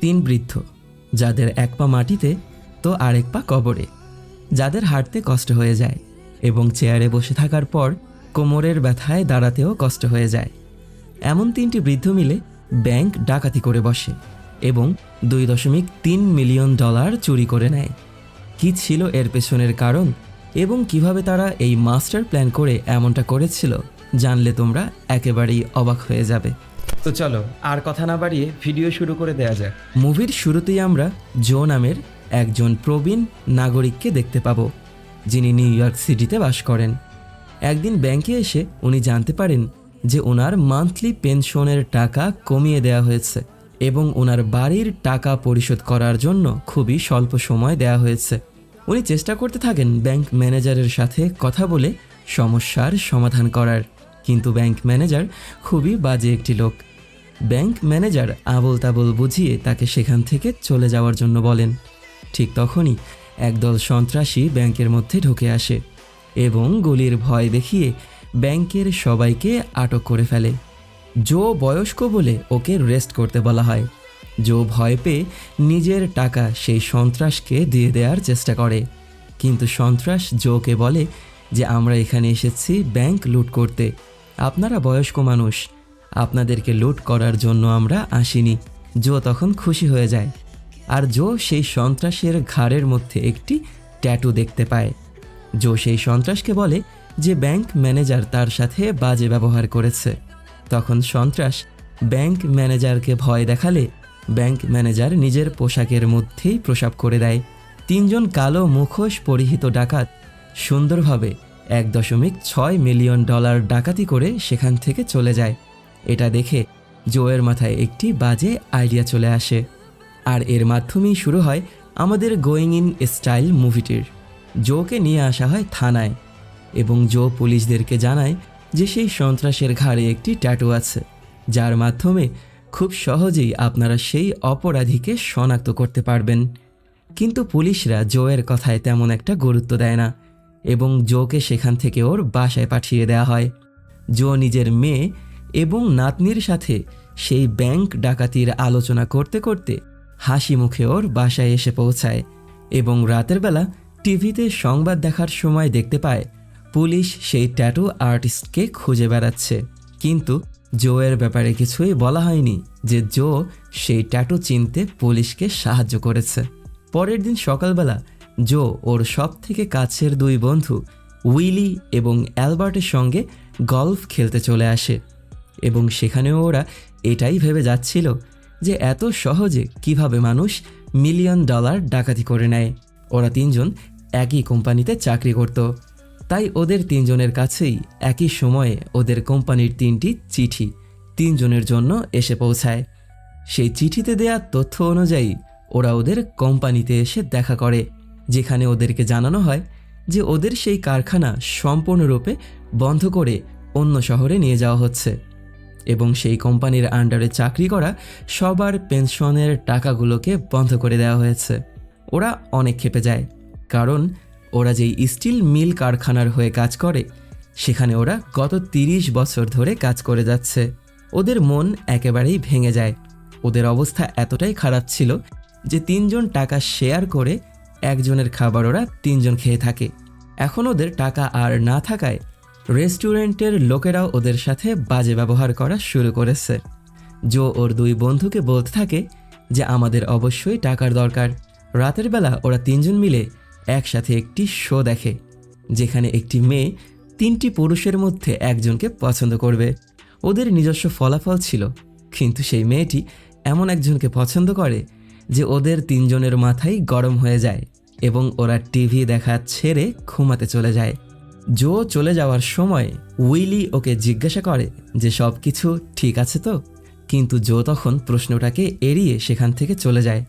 তিন বৃদ্ধ, যাদের এক পা মাটিতে তো আরেক পা কবরে, যাদের হাঁটতে কষ্ট হয়ে যায় এবং চেয়ারে বসে থাকার পর কোমরের ব্যথায় দাঁড়াতেও কষ্ট হয়ে যায়। এমন তিনটি বৃদ্ধ মিলে ব্যাংক ডাকাতি করে বসে এবং দুই দশমিক তিন মিলিয়ন ডলার চুরি করে নেয়। কী ছিল এর পেছনের কারণ এবং কীভাবে তারা এই মাস্টার প্ল্যান করে এমনটা করেছিল, জানলে তোমরা একেবারেই অবাক হয়ে যাবে। তো চলো, আর কথা না বাড়িয়ে ভিডিও শুরু করে দেয়া যাক। মুভির শুরুতেই আমরা জো নামের একজন প্রবীণ নাগরিককে দেখতে পাবো, যিনি নিউ ইয়র্ক সিটিতে বাস করেন। একদিন ব্যাংকে এসে উনি জানতে পারেন যে ওনার মান্থলি পেনশনের টাকা কমিয়ে দেওয়া হয়েছে এবং ওনার বাড়ির টাকা পরিশোধ করার জন্য খুবই স্বল্প সময় দেওয়া হয়েছে। উনি চেষ্টা করতে থাকেন ব্যাংক ম্যানেজারের সাথে কথা বলে সমস্যার সমাধান করার, কিন্তু ব্যাংক ম্যানেজার খুবই বাজে একটি লোক। ব্যাংক ম্যানেজার আবল তাবল বুঝিয়ে তাকে সেখান থেকে চলে যাওয়ার জন্য বলেন। ঠিক তখনই একদল সন্ত্রাসী ব্যাংকের মধ্যে ঢুকে আসে এবং গুলির ভয় দেখিয়ে ব্যাংকের সবাইকে আটক করে ফেলে। জো বয়স্ক বলে ওকে রেস্ট করতে বলা হয়। জো ভয় পেয়ে নিজের টাকা সেই সন্ত্রাসকে দিয়ে দেওয়ার চেষ্টা করে। কিন্তু সন্ত্রাস জোকে বলে যে, আমরা এখানে এসেছি ব্যাংক লুট করতে। আপনারা বয়স্ক মানুষ আপনাদেরকে লুট করার জন্য আমরা আসিনি। জো তখন খুশি হয়ে যায়। আর জো সেই সন্ত্রাসের ঘাড়ের মধ্যে একটি ট্যাটু দেখতে পায়। জো সেই সন্ত্রাসকে বলে যে ব্যাংক ম্যানেজার তার সাথে বাজে ব্যবহার করেছে। তখন সন্ত্রাস ব্যাংক ম্যানেজারকে ভয় দেখালে ব্যাংক ম্যানেজার নিজের পোশাকের মধ্যেই প্রসাব করে দেয়। তিনজন কালো মুখোশ পরিহিত ডাকাত সুন্দরভাবে এক দশমিক ছয় মিলিয়ন ডলার ডাকাতি করে সেখান থেকে চলে যায়। এটা দেখে জোয়ের মাথায় একটি বাজে আইডিয়া চলে আসে। আর এর মাধ্যমেই শুরু হয় আমাদের গোয়িং ইন স্টাইল মুভিটির। জোকে নিয়ে আসা হয় থানায় এবং জো পুলিশদেরকে জানায় যে সেই সন্ত্রাসের ঘাড়ে একটি ট্যাটু আছে, যার মাধ্যমে খুব সহজেই আপনারা সেই অপরাধীকে শনাক্ত করতে পারবেন। কিন্তু পুলিশরা জোয়ের কথায় তেমন একটা গুরুত্ব দেয় না এবং জোকে সেখান থেকে ওর বাসায় পাঠিয়ে দেওয়া হয়। জো নিজের মেয়ে এবং নাতনির সাথে সেই ব্যাংক ডাকাতির আলোচনা করতে করতে হাসি মুখে ওর বাসায় এসে পৌঁছায় এবং রাতের বেলা টিভিতে সংবাদ দেখার সময় দেখতে পায় পুলিশ সেই ট্যাটু আর্টিস্টকে খুঁজে বেড়াচ্ছে। কিন্তু জোয়ের ব্যাপারে কিছুই বলা হয়নি যে জো সেই ট্যাটু চিনতে পুলিশকে সাহায্য করেছে। পরের দিন সকালবেলা জো ওর সব থেকে কাছের দুই বন্ধু উইলি এবং অ্যালবার্টের সঙ্গে গলফ খেলতে চলে আসে। এবং সেখানেও ওরা এটাই ভেবে যাচ্ছিল যে এত সহজে কীভাবে মানুষ মিলিয়ন ডলার ডাকাতি করে নেয়। ওরা তিনজন একই কোম্পানিতে চাকরি করত। তাই ওদের তিনজনের কাছেই একই সময়ে ওদের কোম্পানির তিনটি চিঠি তিনজনের জন্য এসে পৌঁছায়। সেই চিঠিতে দেয়া তথ্য অনুযায়ী ওরা ওদের কোম্পানিতে এসে দেখা করে, যেখানে ওদেরকে জানানো হয় যে ওদের সেই কারখানা সম্পূর্ণরূপে বন্ধ করে অন্য শহরে নিয়ে যাওয়া হচ্ছে। এবং সেই কোম্পানির আন্ডারে চাকরি করা সবার পেনশনের টাকাগুলোকে বন্ধ করে দেওয়া হয়েছে। ওরা অনেক ক্ষেপে যায়, কারণ ওরা যেই স্টিল মিল কারখানার হয়ে কাজ করে, সেখানে ওরা গত তিরিশ বছর ধরে কাজ করে যাচ্ছে। ওদের মন একেবারেই ভেঙে যায়। ওদের অবস্থা এতটাই খারাপ ছিল যে তিনজন টাকা শেয়ার করে একজনের খাবার ওরা তিনজন খেয়ে থাকে। এখন ওদের টাকা আর না থাকায় রেস্টুরেন্টের লোকেরাও ওদের সাথে বাজে ব্যবহার করা শুরু করেছে। জো ওর দুই বন্ধুকে বলতে থাকে যে আমাদের অবশ্যই টাকার দরকার। রাতের বেলা ওরা তিনজন মিলে একসাথে একটি শো দেখে, যেখানে একটি মেয়ে তিনটি পুরুষের মধ্যে একজনকে পছন্দ করবে। ওদের নিজস্ব ফলাফল ছিল, কিন্তু সেই মেয়েটি এমন একজনকে পছন্দ করে যে ওদের তিনজনের মাথায় গরম হয়ে যায় এবং ওরা টিভি দেখা ছেড়ে ঘুমাতে চলে যায়। জো চলে যাওয়ার সময় উইলি ওকে জিজ্ঞাসা করে যে সব কিছু ঠিক আছে তো? কিন্তু জো তখন প্রশ্নটাকে এড়িয়ে সেখান থেকে চলে যায়।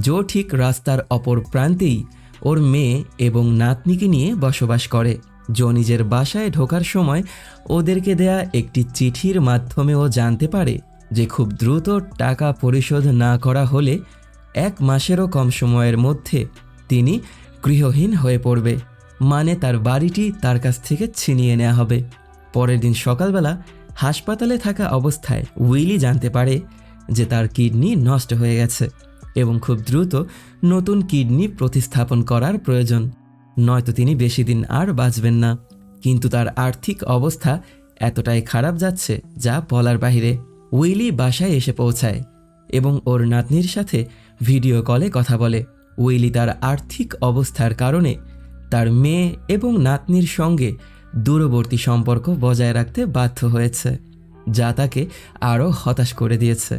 জো ঠিক রাস্তার অপর প্রান্তেই ওর মেয়ে এবং নাতনিকে নিয়ে বসবাস করে। জো নিজের বাসায় ঢোকার সময় ওদেরকে দেয়া একটি চিঠির মাধ্যমে ও জানতে পারে যে খুব দ্রুত টাকা পরিশোধ না করা হলে এক মাসেরও কম সময়ের মধ্যে তিনি গৃহহীন হয়ে পড়বে। মানে তার বাড়িটি তার কাছ থেকে ছিনিয়ে নেওয়া হবে। পরের দিন সকালবেলা হাসপাতালে থাকা অবস্থায় উইলি জানতে পারে যে তার কিডনি নষ্ট হয়ে গেছে এবং খুব দ্রুত নতুন কিডনি প্রতিস্থাপন করার প্রয়োজন। নয়তো তিনি বেশি দিন আর বাঁচবেন না। কিন্তু তার আর্থিক অবস্থা এতটাই খারাপ যাচ্ছে যা বলার বাহিরে উইলি বাসায় এসে পৌঁছায় এবং ওর নাতনির সাথে ভিডিও কলে কথা বলে। উইলি তার আর্থিক অবস্থার কারণে তার মেয়ে এবং নাতনির সঙ্গে দূরবর্তী সম্পর্ক বজায় রাখতে বাধ্য হয়েছে, যা তাকে আরও হতাশ করে দিয়েছে।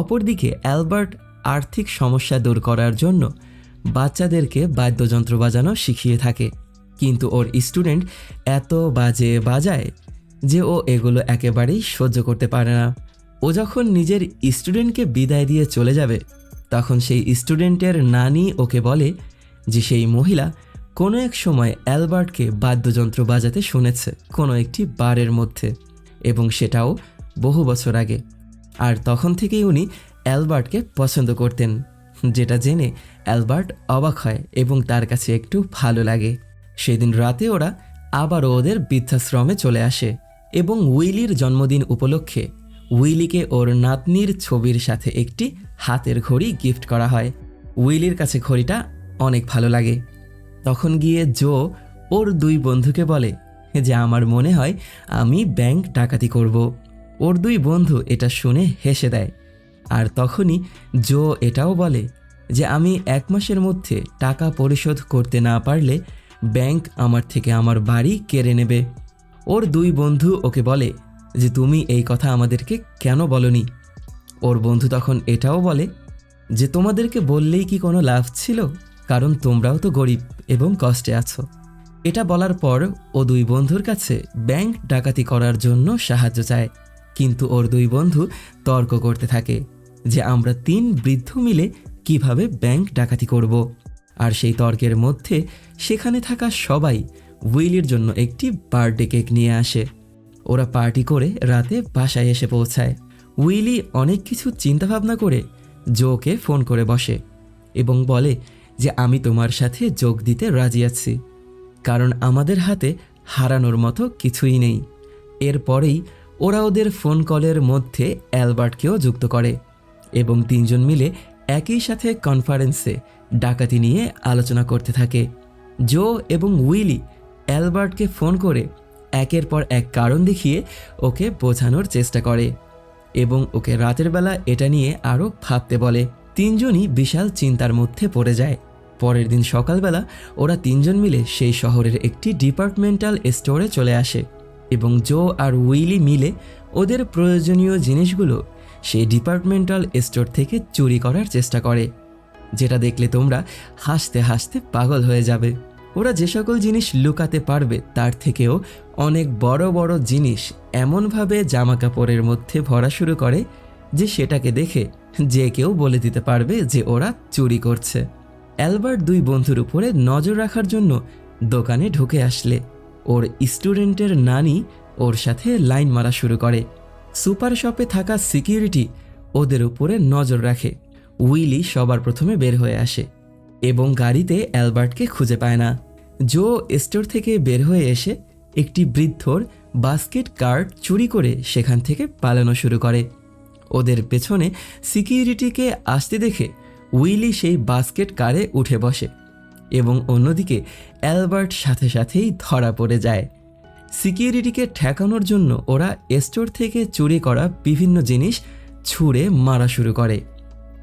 অপরদিকে, অ্যালবার্ট আর্থিক সমস্যা দূর করার জন্য বাচ্চাদেরকে বাদ্যযন্ত্র বাজানো শিখিয়ে থাকে। কিন্তু ওর স্টুডেন্ট এত বাজে বাজায় যে ও এগুলো একেবারেই সহ্য করতে পারে না। ও যখন নিজের স্টুডেন্টকে বিদায় দিয়ে চলে যাবে, তখন সেই স্টুডেন্টের নানি ওকে বলে যে সেই মহিলা কোনো এক সময় অ্যালবার্টকে বাদ্যযন্ত্র বাজাতে শুনেছে কোনো একটি বারের মধ্যে, এবং সেটাও বহু বছর আগে। আর তখন থেকেই উনি অ্যালবার্টকে পছন্দ করতেন, যেটা জেনে অ্যালবার্ট অবাক হয় এবং তার কাছে একটু ভালো লাগে। সেদিন রাতে ওরা আবারও ওদের বৃদ্ধাশ্রমে চলে আসে এবং উইলির জন্মদিন উপলক্ষে উইলিকে ওর নাতনির ছবির সাথে একটি হাতের ঘড়ি গিফট করা হয়। উইলির কাছে ঘড়িটা অনেক ভালো লাগে। তখন গিয়ে জো ওর দুই বন্ধুকে বলে যে আমার মনে হয় আমি ব্যাংক ডাকাতি করব। ওর দুই বন্ধু এটা শুনে হেসে দেয়। আর তখনই জো এটাও বলে যে আমি এক মাসের মধ্যে টাকা পরিশোধ করতে না পারলে ব্যাংক আমার থেকে আমার বাড়ি কেড়ে নেবে। ওর দুই বন্ধু ওকে বলে যে তুমি এই কথা আমাদেরকে কেন বলনি? ওর বন্ধু তখন এটাও বলে যে তোমাদেরকে বললেই কি কোনো লাভ ছিল? কারণ তোমরাও তো গরিব এবং কষ্টে আছো। এটা বলার পর ও দুই বন্ধুর কাছে ব্যাংক ডাকাতি করার জন্য সাহায্য চায়। কিন্তু ওর দুই বন্ধু তর্ক করতে থাকে যে আমরা তিন বৃদ্ধ মিলে কীভাবে ব্যাংক ডাকাতি করব। আর সেই তর্কের মধ্যে সেখানে থাকা সবাই উইলির জন্য একটি বার্থডে কেক নিয়ে আসে। ওরা পার্টি করে রাতে বাসায় এসে পৌঁছায়। উইলি অনেক কিছু চিন্তাভাবনা করে জোকে ফোন করে বসে এবং বলে যে আমি তোমার সাথে যোগ দিতে রাজি আছি, কারণ আমাদের হাতে হারানোর মতো কিছুই নেই। এরপরেই ওরা ওদের ফোন কলের মধ্যে অ্যালবার্টকেও যুক্ত করে এবং তিনজন মিলে একই সাথে কনফারেন্সে ডাকাতি নিয়ে আলোচনা করতে থাকে। জো এবং উইলি অ্যালবার্টকে ফোন করে একের পর এক কারণ দেখিয়ে ওকে বোঝানোর চেষ্টা করে এবং ওকে রাতের বেলা এটা নিয়ে আরও ভাবতে বলে। তিনজনই বিশাল চিন্তার মধ্যে পড়ে যায়। পরের দিন সকালবেলা ওরা তিনজন মিলে সেই শহরের একটি ডিপার্টমেন্টাল স্টোরে চলে আসে এবং জো আর উইলি মিলে ওদের প্রয়োজনীয় জিনিসগুলো সেই ডিপার্টমেন্টাল স্টোর থেকে চুরি করার চেষ্টা করে, যেটা দেখলে তোমরা হাসতে হাসতে পাগল হয়ে যাবে। ওরা যে সকল জিনিস লুকাতে পারবে তার থেকেও অনেক বড় বড় জিনিস এমনভাবে জামা কাপড়ের মধ্যে ভরা শুরু করে যে সেটাকে দেখে যে কেউ বলে দিতে পারবে যে ওরা চুরি করছে। অ্যালবার্ট দুই বন্ধুর উপরে নজর রাখার জন্য দোকানে ঢুকে আসলে। ওর স্টুডেন্টের নানি ওর সাথে লাইন মারা শুরু করে। সুপার শপে থাকা সিকিউরিটি ওদের উপরে নজর রাখে। উইলি সবার প্রথমে বের হয়ে আসে এবং গাড়িতে অ্যালবার্টকে খুঁজে পায় না। জো স্টোর থেকে বের হয়ে এসে একটি বৃদ্ধর বাস্কেট কার্ড চুরি করে সেখান থেকে পালানো শুরু করে। ওদের পেছনে সিকিউরিটিকে আসতে দেখে উইলি সেই বাস্কেট কারে উঠে বসে এবং অন্যদিকে অ্যালবার্ট সাথে সাথেই ধরা পড়ে যায়। সিকিউরিটিকে ঠেকানোর জন্য ওরা স্টোর থেকে চুরি করা বিভিন্ন জিনিস ছুঁড়ে মারা শুরু করে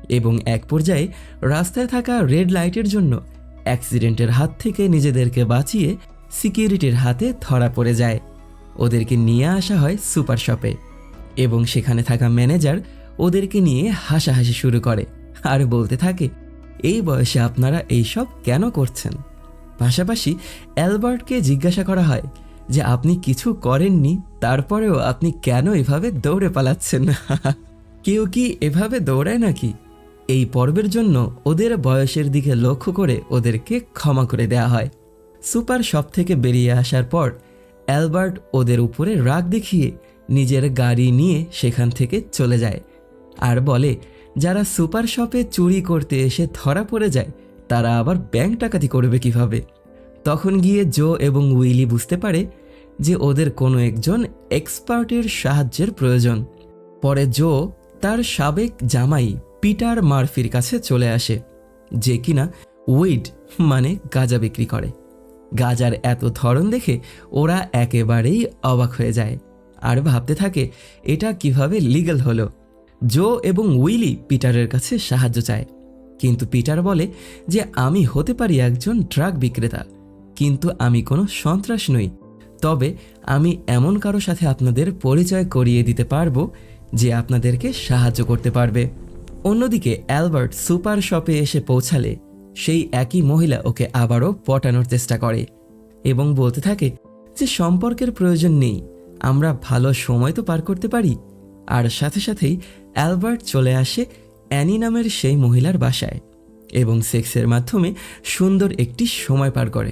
এবং এক পর্যায়ে রাস্তায় থাকা রেড লাইটের জন্য অ্যাক্সিডেন্টের হাত থেকে নিজেদেরকে বাঁচিয়ে সিকিউরিটির হাতে ধরা পড়ে যায়। ওদেরকে নিয়ে আসা হয় সুপার শপে এবং সেখানে থাকা ম্যানেজার ওদেরকে নিয়ে হাসাহাসি শুরু করে। আর বলতে থাকে, এই বয়সে আপনারা এইসব কেন করছেন? পাশাপাশি অ্যালবার্টকে জিজ্ঞাসা করা হয় যে আপনি কিছু করেননি, তারপরেও আপনি কেন এভাবে দৌড়ে পালাচ্ছেন? কেউ কি এভাবে দৌড়ায় নাকি? এই পর্বের জন্য ওদের বয়সের দিকে লক্ষ্য করে ওদেরকে ক্ষমা করে দেয়া হয়। সুপার শপ থেকে বেরিয়ে আসার পর অ্যালবার্ট ওদের উপরে রাগ দেখিয়ে নিজের গাড়ি নিয়ে সেখান থেকে চলে যায়। আর বলে যারা সুপার শপে চুরি করতে এসে ধরা পড়ে যায়, তারা আবার ব্যাংক ডাকাতি করবে কীভাবে? তখন গিয়ে জো এবং উইলি বুঝতে পারে যে ওদের কোনো একজন এক্সপার্টের সাহায্যের প্রয়োজন। পরে জো তার সাবেক জামাই পিটার মারফির কাছে চলে আসে, যে কিনা উইড মানে গাঁজা বিক্রি করে। গাজার এত ধরন দেখে ওরা একেবারেই অবাক হয়ে যায়, আর ভাবতে থাকে এটা কীভাবে লিগ্যাল হলো। জো এবং উইলি পিটারের কাছে সাহায্য চায়। কিন্তু পিটার বলে যে আমি হতে পারি একজন ড্রাগ বিক্রেতা, কিন্তু আমি কোনো সন্ত্রাস নই। তবে আমি এমন কারও সাথে আপনাদের পরিচয় করিয়ে দিতে পারব যে আপনাদেরকে সাহায্য করতে পারবে। অন্যদিকে অ্যালবার্ট সুপার শপে এসে পৌঁছালে সেই একই মহিলা ওকে আবারও পটানোর চেষ্টা করে এবং বলতে থাকে যে সম্পর্কের প্রয়োজন নেই, আমরা ভালো সময় তো পার করতে পারি, আর সাথে সাথেই অ্যালবার্ট চলে আসে অ্যানি নামের সেই মহিলার বাসায় এবং সেক্সের মাধ্যমে সুন্দর একটি সময় পার করে।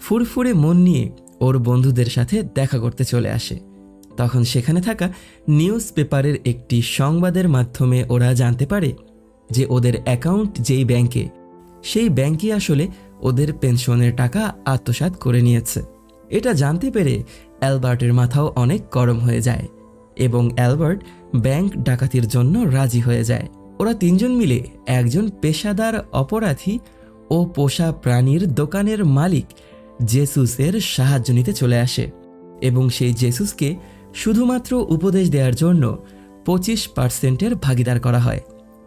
ফুরফুরে মন নিয়ে ওর বন্ধুদের সাথে দেখা করতে চলে আসে। তখন সেখানে থাকা নিউজ পেপারের একটি সংবাদের মাধ্যমে ওরা জানতে পারে যে ওদের অ্যাকাউন্ট যেই ব্যাংকে, সেই ব্যাংকই আসলে ওদের পেনশনের টাকা আত্মসাৎ করে নিয়েছে। এটা জানতে পেরে অ্যালবার্টের মাথাও অনেক গরম হয়ে যায়। এবং অ্যালবার্ট ব্যাংক ডাকাতির জন্য রাজি হয়ে যায়। ওরা তিনজন মিলে একজন পেশাদার অপরাধী ও পোষা প্রাণীর দোকানের মালিক জেসুসের সাহায্য নিতে চলে আসে এবং সেই জেসুসকে শুধুমাত্র উপদেশ দেওয়ার জন্য পঁচিশ পার্সেন্টের ভাগিদার করা হয়।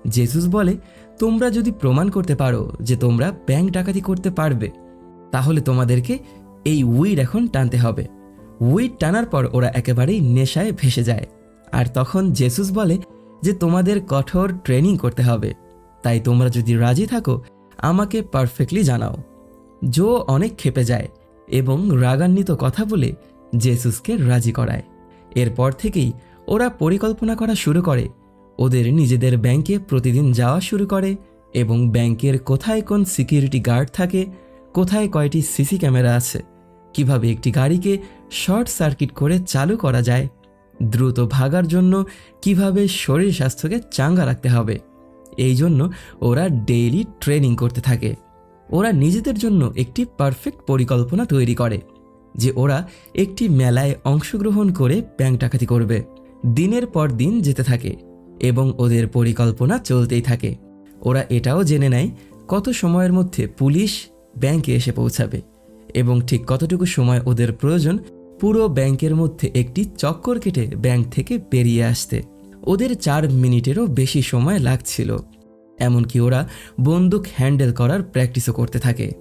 জেসুস বলে, তোমরা যদি প্রমাণ করতে পারো যে তোমরা ব্যাংক ডাকাতি করতে পারবে, তাহলে তোমাদেরকে এই উইড এখন টানতে হবে। উইড টানার পর ওরা একেবারেই নেশায় ভেসে যায়। আর তখন জেসুস বলে যে তোমাদের কঠোর ট্রেনিং করতে হবে। তাই তোমরা যদি রাজি থাকো, আমাকে পারফেক্টলি জানাও। জো অনেক ক্ষেপে যায় এবং রাগান্বিত কথা বলে জেসুসকে রাজি করায়। এরপর থেকেই ওরা পরিকল্পনা করা শুরু করে। ওদের নিজেদের ব্যাংকে প্রতিদিন যাওয়া শুরু করে এবং ব্যাংকের কোথায় কোন সিকিউরিটি গার্ড থাকে, কোথায় কয়টি সিসি ক্যামেরা আছে, কীভাবে একটি গাড়িকে শর্ট সার্কিট করে চালু করা যায়। দ্রুত ভাগার জন্য কীভাবে শরীর স্বাস্থ্যকে চাঙ্গা রাখতে হবে? এই জন্য ওরা ডেইলি ট্রেনিং করতে থাকে। ওরা নিজেদের জন্য একটি পারফেক্ট পরিকল্পনা তৈরি করে, যে ওরা একটি মেলায় অংশগ্রহণ করে ব্যাংক ডাকাতি করবে। দিনের পর দিন যেতে থাকে এবং ওদের পরিকল্পনা চলতেই থাকে। ওরা এটাও জেনে নেয় কত সময়ের মধ্যে পুলিশ ব্যাংকে এসে পৌঁছাবে এবং ঠিক কতটুকু সময় ওদের প্রয়োজন পুরো ব্যাংকের মধ্যে একটি চক্কর কেটে ব্যাংক থেকে বেরিয়ে আসতে। ওদের চার মিনিটেরও বেশি সময় লাগছিল। এমনকি ওরা বন্দুক হ্যান্ডেল করার প্র্যাকটিসও করতে থাকে।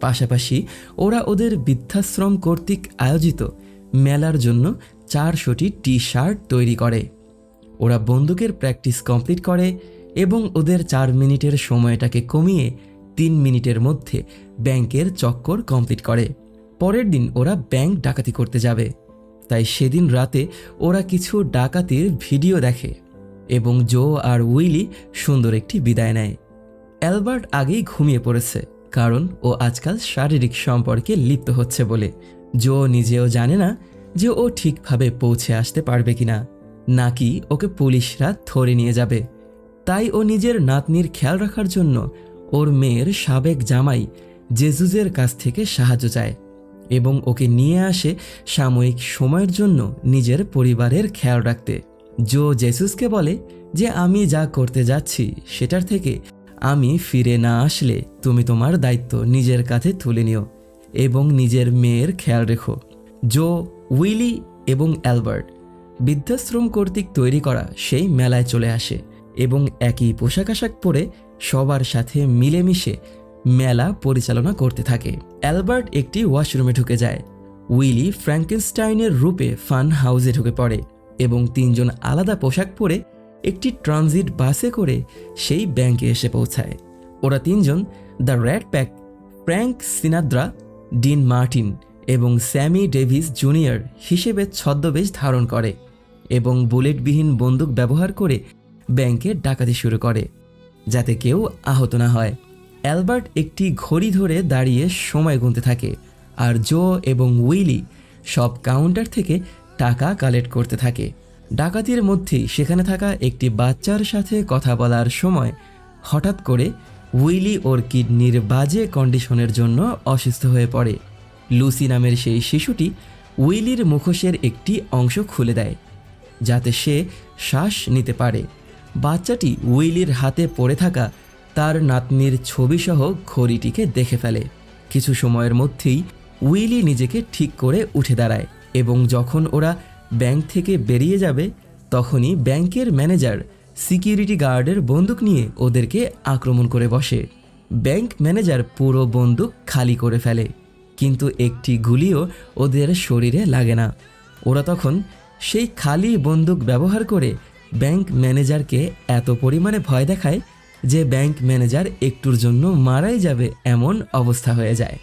পাশাপাশি ওরা ওদের বৃদ্ধাশ্রম কর্তৃক আয়োজিত মেলার জন্য চারশোটি টি শার্ট তৈরি করে। ওরা বন্দুকের প্র্যাকটিস কমপ্লিট করে এবং ওদের চার মিনিটের সময়টাকে কমিয়ে তিন মিনিটের মধ্যে ব্যাংকের চক্কর কমপ্লিট করে। পরের দিন ওরা ব্যাংক ডাকাতি করতে যাবে। তাই সেদিন রাতে ওরা কিছু ডাকাতির ভিডিও দেখে এবং জো আর উইলি সুন্দর একটি বিদায় নেয়। অ্যালবার্ট আগেই ঘুমিয়ে পড়েছে, কারণ ও আজকাল শারীরিক সম্পর্কে লিপ্ত হচ্ছে বলে। জো নিজেও জানে না যে ও ঠিকভাবে পৌঁছে আসতে পারবে কিনা, নাকি ওকে পুলিশরা ধরে নিয়ে যাবে। তাই ও নিজের নাতনির খেয়াল রাখার জন্য ওর মেয়ের সাবেক জামাই জেজুজের কাছ থেকে সাহায্য চায়। এবং ওকে নিয়ে আসে সাময়িক সময়ের জন্য নিজের পরিবারের খেয়াল রাখতে। জো জেসুসকে বলে যে, আমি যা করতে যাচ্ছি সেটার থেকে আমি ফিরে না আসলে তুমি তোমার দায়িত্ব নিজের কাঁধে তুলে নিও এবং নিজের মেয়ের খেয়াল রেখো। জো, উইলি এবং অ্যালবার্ট বৃদ্ধাশ্রম কর্তৃক তৈরি করা সেই মেলায় চলে আসে এবং একই পোশাক আশাক পরে সবার সাথে মিলেমিশে মেলা পরিচালনা করতে থাকে। অ্যালবার্ট একটি ওয়াশরুমে ঢুকে যায়। উইলি ফ্র্যাঙ্কেনস্টাইনের রূপে ফান হাউসে ঢুকে পড়ে এবং তিনজন আলাদা পোশাক পরে একটি ট্রানজিট বাসে করে সেই ব্যাংকে এসে পৌঁছায়। ওরা তিনজন the Rat Pack, Frank Sinatra, Dean Martin এবং স্যামি ডেভিস জুনিয়র হিসেবে ছদ্মবেশ ধারণ করে এবং বুলেটবিহীন বন্দুক ব্যবহার করে ব্যাংকে ডাকাতি শুরু করে, যাতে কেউ আহত না হয়। অ্যালবার্ট একটি ঘড়ি ধরে দাঁড়িয়ে সময় গুনতে থাকে, আর জো এবং উইলি সব কাউন্টার থেকে টাকা কালেক্ট করতে থাকে। ডাকাতির মধ্যেই সেখানে থাকা একটি বাচ্চার সাথে কথা বলার সময় হঠাৎ করে উইলি ওর কিডনির বাজে কন্ডিশনের জন্য অসুস্থ হয়ে পড়ে। লুসি নামের সেই শিশুটি উইলির মুখোশের একটি অংশ খুলে দেয়, যাতে সে শ্বাস নিতে পারে। বাচ্চাটি উইলির হাতে পড়ে থাকা তার নাতনির ছবিসহ ঘড়িটিকে দেখে ফেলে। কিছু সময়ের মধ্যেই উইলি নিজেকে ঠিক করে উঠে দাঁড়ায় এবং যখন ওরা ব্যাংক থেকে বেরিয়ে যাবে, তখনই ব্যাংকের ম্যানেজার সিকিউরিটি গার্ডের বন্দুক নিয়ে ওদেরকে আক্রমণ করে বসে। ব্যাংক ম্যানেজার পুরো বন্দুক খালি করে ফেলে, কিন্তু একটি গুলিও ওদের শরীরে লাগে না। ওরা তখন সেই খালি বন্দুক ব্যবহার করে ব্যাংক ম্যানেজারকে এত পরিমাণে ভয় দেখায় যে ব্যাংক ম্যানেজার একটুর জন্য মারাই যাবে এমন অবস্থা হয়ে যায়।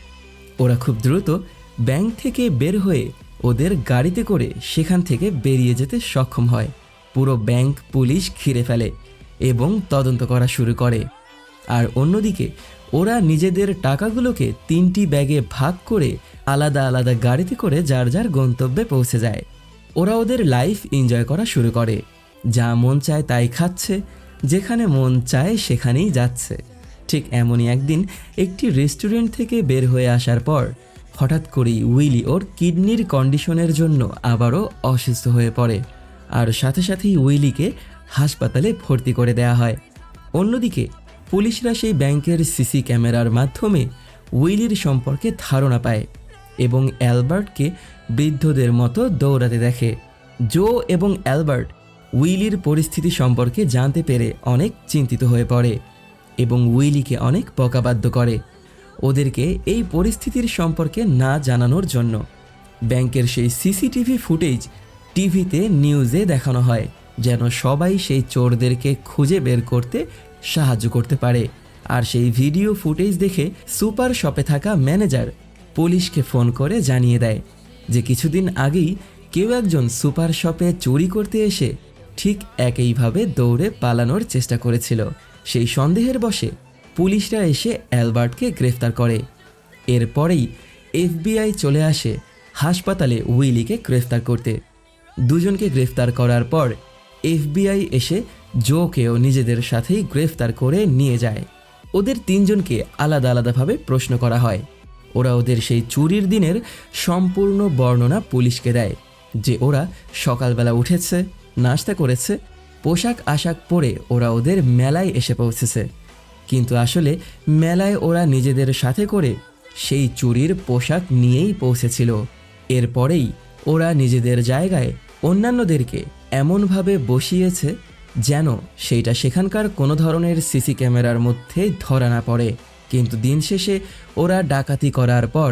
ওরা খুব দ্রুত ব্যাংক থেকে বের হয়ে ওদের গাড়িতে করে সেখান থেকে বেরিয়ে যেতে সক্ষম হয়। পুরো ব্যাংক পুলিশ ঘিরে ফেলে এবং তদন্ত করা শুরু করে। আর অন্যদিকে, ওরা নিজেদের টাকাগুলোকে তিনটি ব্যাগে ভাগ করে আলাদা আলাদা গাড়িতে করে যার যার গন্তব্যে পৌঁছে যায়। ওরা ওদের লাইফ এনজয় করা শুরু করে। যা মন চায় তাই খাচ্ছে যেখানে মন চায় সেখানেই যাচ্ছে। ঠিক এমনই একদিন একটি রেস্টুরেন্ট থেকে বের হয়ে আসার পর হঠাৎ করেই উইলি ওর কিডনির কন্ডিশনের জন্য আবারও অসুস্থ হয়ে পড়ে আর সাথে সাথেই উইলিকে হাসপাতালে ভর্তি করে দেয়া হয়। অন্যদিকে পুলিশরা সেই ব্যাংকের সিসি ক্যামেরার মাধ্যমে উইলির সম্পর্কে ধারণা পায় এবং অ্যালবার্টকে বৃদ্ধদের মতো দৌড়াতে দেখে। জো এবং অ্যালবার্ট উইলির পরিস্থিতি সম্পর্কে জানতে পেরে অনেক চিন্তিত হয়ে পড়ে এবং উইলিকে অনেক বকাবাদ্য করে ওদেরকে এই পরিস্থিতির সম্পর্কে না জানানোর জন্য। ব্যাংকের সেই সিসিটিভি ফুটেজ টিভিতে নিউজে দেখানো হয়, যেন সবাই সেই চোরদেরকে খুঁজে বের করতে সাহায্য করতে পারে। আর সেই ভিডিও ফুটেজ দেখে সুপার শপে থাকা ম্যানেজার পুলিশকে ফোন করে জানিয়ে দেয় যে কিছুদিন আগেই কেউ একজন সুপার শপে চুরি করতে এসে ঠিক একইভাবে দৌড়ে পালানোর চেষ্টা করেছিল। সেই সন্দেহের বশে পুলিশরা এসে অ্যালবার্টকে গ্রেফতার করে। এরপরেই এফবিআই চলে আসে হাসপাতালে উইলিকে গ্রেফতার করতে। দুজনকে গ্রেফতার করার পর এফবিআই এসে জোকেও নিজেদের সাথেই গ্রেফতার করে নিয়ে যায়। ওদের তিনজনকে আলাদা আলাদাভাবে প্রশ্ন করা হয়। ওরা ওদের সেই চুরির দিনের সম্পূর্ণ বর্ণনা পুলিশকে দেয়, যে ওরা সকালবেলা উঠেছে। নাস্তা করেছে, পোশাক আশাক পরে ওরা ওদের মেলায় এসে পৌঁছেছে। কিন্তু আসলে মেলায় ওরা নিজেদের সাথে করে সেই চুরির পোশাক নিয়েই পৌঁছেছিল। এরপরেই ওরা নিজেদের জায়গায় অন্যান্যদেরকে এমনভাবে বসিয়েছে যেন সেইটা সেখানকার কোনো ধরনের সিসি ক্যামেরার মধ্যে ধরা না পড়ে। কিন্তু দিন শেষে ওরা ডাকাতি করার পর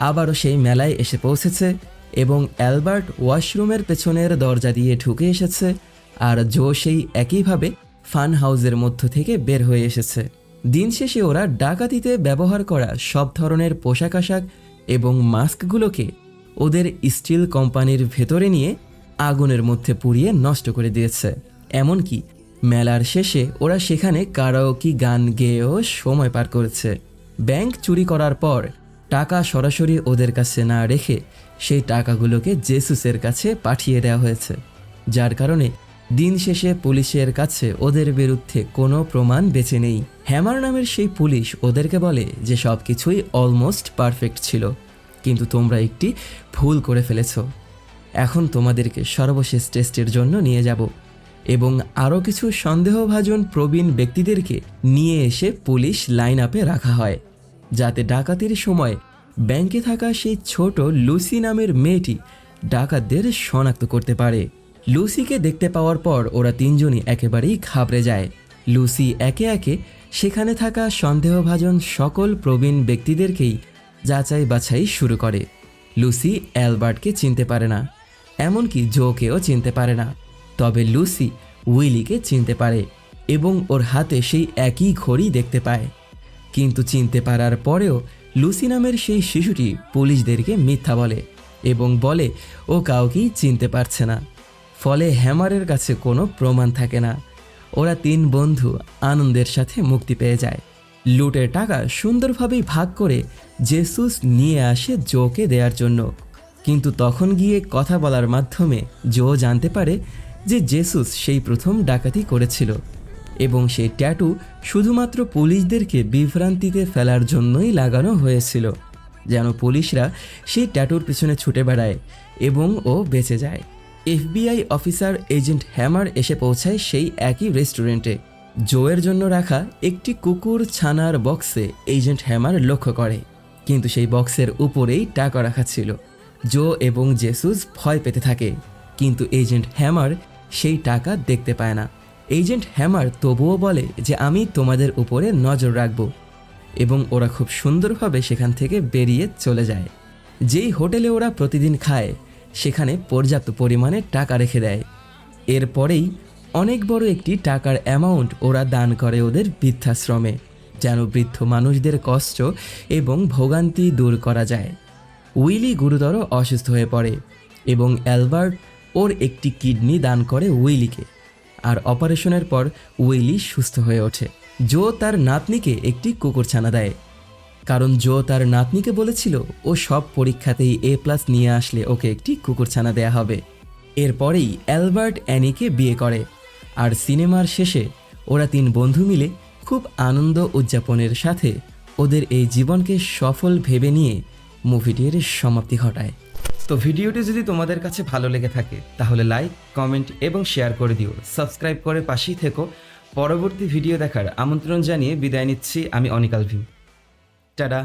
আবারও সেই মেলায় এসে পৌঁছেছে এবং অ্যালবার্ট ওয়াশরুমের পেছনের দরজা দিয়ে ঢুকে এসেছে, আর জো সেই একইভাবে ফান হাউসের মধ্য থেকে বের হয়ে এসেছে। দিন শেষে ওরা ডাকাতিতে ব্যবহার করা সব ধরনের পোশাক আশাক এবং মাস্কগুলোকে ওদের স্টিল কোম্পানির ভেতরে নিয়ে আগুনের মধ্যে পুড়িয়ে নষ্ট করে দিয়েছে। এমনকি মেলার শেষে ওরা সেখানে কারাওকি গান গেয়েও সময় পার করেছে। ব্যাংক চুরি করার পর টাকা সরাসরি ওদের কাছে না রেখে সেই টাকাগুলোকে জেসুসের কাছে পাঠিয়ে দেওয়া হয়েছে, যার কারণে দিন শেষে পুলিশের কাছে ওদের বিরুদ্ধে কোনো প্রমাণ বেঁচে নেই। হ্যামার নামের সেই পুলিশ ওদেরকে বলে যে সব কিছুই অলমোস্ট পারফেক্ট ছিল, কিন্তু তোমরা একটি ভুল করে ফেলেছ। এখন তোমাদেরকে সর্বশেষ টেস্টের জন্য নিয়ে যাব এবং আরও কিছু সন্দেহভাজন প্রবীণ ব্যক্তিদেরকে নিয়ে এসে পুলিশ লাইন আপে রাখা হয়, যাতে ডাকাতির সময় ব্যাংকে থাকা সেই ছোট লুসি নামের মেয়েটি ডাকাতদের শনাক্ত করতে পারে। লুসিকে দেখতে পাওয়ার পর ওরা তিনজনই একেবারেই ঘাবড়ে যায়। লুসি একে একে সেখানে থাকা সন্দেহভাজন সকল প্রবীণ ব্যক্তিদেরকেই যাচাই বাছাই শুরু করে। লুসি অ্যালবার্টকে চিনতে পারে না, এমনকি জোকেও চিনতে পারে না। তবে লুসি উইলিকে চিনতে পারে এবং ওর হাতে সেই একই ঘড়ি দেখতে পায়। কিন্তু চিনতে পারার পরেও লুসি নামের সেই শিশুটি পুলিশদেরকে মিথ্যা বলে এবং বলে, ও কাউকেই চিনতে পারছে না। ফলে হ্যামারের কাছে কোনো প্রমাণ থাকে না। ওরা তিন বন্ধু আনন্দের সাথে মুক্তি পেয়ে যায়। লুটের টাকা সুন্দরভাবেই ভাগ করে জেসুস নিয়ে আসে জোকে দেওয়ার জন্য। কিন্তু তখন গিয়ে কথা বলার মাধ্যমে জো জানতে পারে যে জেসুস সেই প্রথম ডাকাতি করেছিল। এবং সেই ট্যাটু শুধুমাত্র পুলিশদেরকে বিভ্রান্তিতে ফেলার জন্যই লাগানো হয়েছিল, যেন পুলিশরা সেই ট্যাটুর পিছনে ছুটে বেড়ায় এবং ও বেঁচে যায়। এফবিআই অফিসার এজেন্ট হ্যামার এসে পৌঁছায় সেই একই রেস্টুরেন্টে। জোয়ের জন্য রাখা একটি কুকুর ছানার বক্সে এজেন্ট হ্যামার লক্ষ্য করে, কিন্তু সেই বক্সের উপরেই টাকা রাখা ছিল। জো এবং জেসুস ভয় পেতে থাকে, কিন্তু এজেন্ট হ্যামার সেই টাকা দেখতে পায় না। এজেন্ট হ্যামার তবুও বলে যে আমি তোমাদের উপরে নজর রাখব এবং ওরা খুব সুন্দরভাবে সেখান থেকে বেরিয়ে চলে যায়। যেই হোটেলে ওরা প্রতিদিন খায়, সেখানে পর্যাপ্ত পরিমাণে টাকা রেখে দেয়। এরপরেই অনেক বড় একটি টাকার অ্যামাউন্ট ওরা দান করে ওদের বৃদ্ধাশ্রমে, যেন বৃদ্ধ মানুষদের কষ্ট এবং ভোগান্তি দূর করা যায়। উইলি গুরুতর অসুস্থ হয়ে পড়ে এবং অ্যালবার্ট ওর একটি কিডনি দান করে উইলিকে। আর অপারেশনের পর উইলি সুস্থ হয়ে ওঠে। জো তার নাতনিকে একটি কুকুরছানা দেয়। কারণ জো তার নাতনিকে বলেছিল, ও সব পরীক্ষাতেই এ প্লাস নিয়ে আসলে ওকে একটি কুকুরছানা দেয়া হবে। এরপরেই অ্যালবার্ট অ্যানিকে বিয়ে করে। আর সিনেমার শেষে ওরা তিন বন্ধু মিলে খুব আনন্দ উদযাপনের সাথে ওদের এই জীবনকে সফল ভেবে নিয়ে মুভিটির সমাপ্তি ঘটায়। তো ভিডিওটি যদি তোমাদের কাছে ভালো লেগে থাকে, তাহলে লাইক কমেন্ট এবং শেয়ার করে দিও। সাবস্ক্রাইব করে পাশেই থেকো। পরবর্তী ভিডিও দেখার আমন্ত্রণ জানিয়ে বিদায় নিচ্ছি আমি অনিকাল ভিম টাটা।